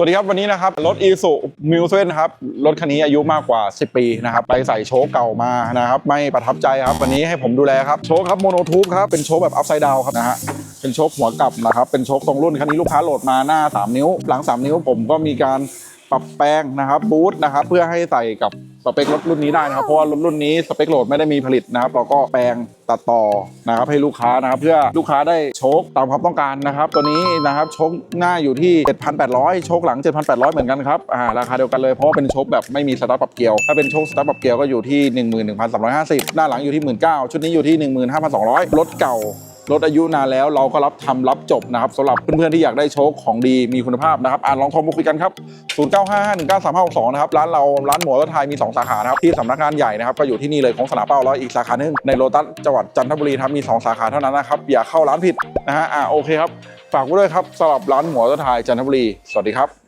สวัสดีครับวันนี้นะครับรถอีสุมิวเซนครับรถคันนี้อายุมากกว่า 10 ปีนะครับไปใส่โชคเก่ามานะครับไม่ประทับใจครับวันนี้ให้ผมดูแลครับโชคครับโมโนทูบครับเป็นโชคแบบอัพไซด์ดาวครับนะฮะเป็นโชคหัวกลับนะครับเป็นโชคตรงรุ่นคันนี้ลูกค้าโหลดมาหน้า 3 นิ้ว หลัง 3 นิ้วผมก็มีการปรับแปลงนะครับบูทนะครับเพื่อให้ใส่กับ เปครถรุ่นนี้ได้นะครับ เพราะว่ารถรุ่นนี้สเปคโหลดไม่ได้มีผลิตนะครับ เราก็แปลงตัดต่อนะครับให้ลูกค้านะครับ เพื่อลูกค้าได้โชคตามความต้องการนะครับ ตัวนี้นะครับโชคหน้าอยู่ที่ 7,800 โชคหลัง 7,800 เหมือนกันครับอ่าราคาเดียวกันเลยเพราะว่าเป็นโชคแบบไม่มีสตาร์ทปรับเกียวถ้าเป็นโชคสตาร์ทปรับเกียวก็อยู่ที่ 11,350 หน้าหลังอยู่ที่ 19,000ชุดนี้อยู่ที่ 15,200รถเก่า รถอายุนานแล้วเราก็รับทำรับจบนะครับสำหรับเพื่อนๆที่อยากได้โชคของดีมีคุณภาพนะครับอ่านลองโทรมาคุยกันครับ 0955193562 นะครับร้านเราร้านหมวรถไทยมี 2 สาขานะครับที่สำนักงานใหญ่นะครับก็อยู่ที่นี่เลยของสนามเป้าแล้วอีกสาขาหนึ่งในโลตัสจังหวัดจันทบุรีครับมี 2 สาขาเท่านั้นนะครับอย่าเข้าร้านผิดนะฮะอ่าโอเคครับฝากไว้ด้วยครับสำหรับร้านหมวรถไทยจันทบุรี สวัสดีครับ